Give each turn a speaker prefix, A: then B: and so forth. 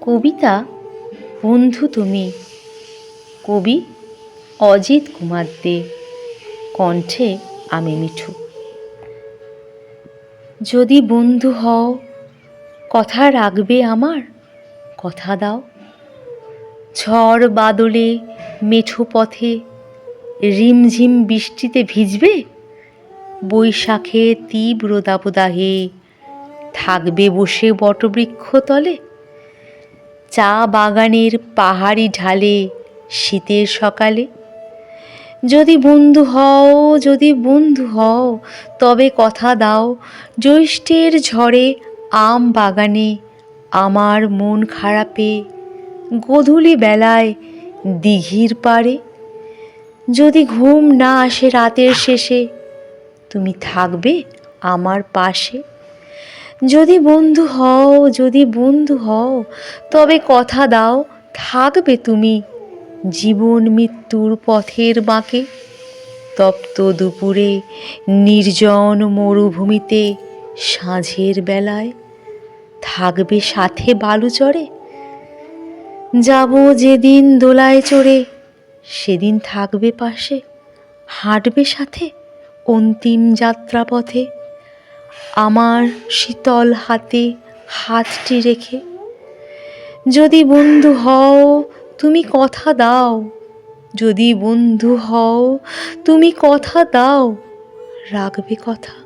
A: কবিতা, বন্ধু তুমি। কবি অজিত কুমার দে। কণ্ঠে আমি মিঠু। যদি বন্ধু হও, কথা রাখবে আমার, কথা দাও। ঝড় বাদলে মেঠো পথে রিমঝিম বৃষ্টিতে ভিজবে, বৈশাখে তীব্র দাবদাহে থাকবে বসে বটবৃক্ষ তলে। চা বাগানের পাহাড়ি ঢালে শীতের সকালে? যদি বন্ধু হও, যদি বন্ধু হও, তবে কথা দাও, জ্যৈষ্ঠের ঝড়ে আম বাগানে আমার মন খারাপে, গোধূলি বেলায় দিঘির পাড়ে। যদি ঘুম না আসে রাতের শেষে, তুমি থাকবে আমার পাশে। যদি বন্ধু হও, যদি বন্ধু হও, তবে কথা দাও, থাকবে তুমি জীবন মৃত্যুর পথের বাঁকে। তপ্ত দুপুরে, নির্জন মরুভূমিতে, সাঁঝের বেলায় থাকবে সাথে বালুচরে। যাব যেদিন দোলায় চড়ে, সেদিন থাকবে পাশে, হাঁটবে সাথে অন্তিম যাত্রাপথে। আমার শীতল হাতে হাতটি রেখে, যদি বন্ধু হও, তুমি কথা দাও। যদি বন্ধু হও, তুমি কথা দাও। রাখবে কথা।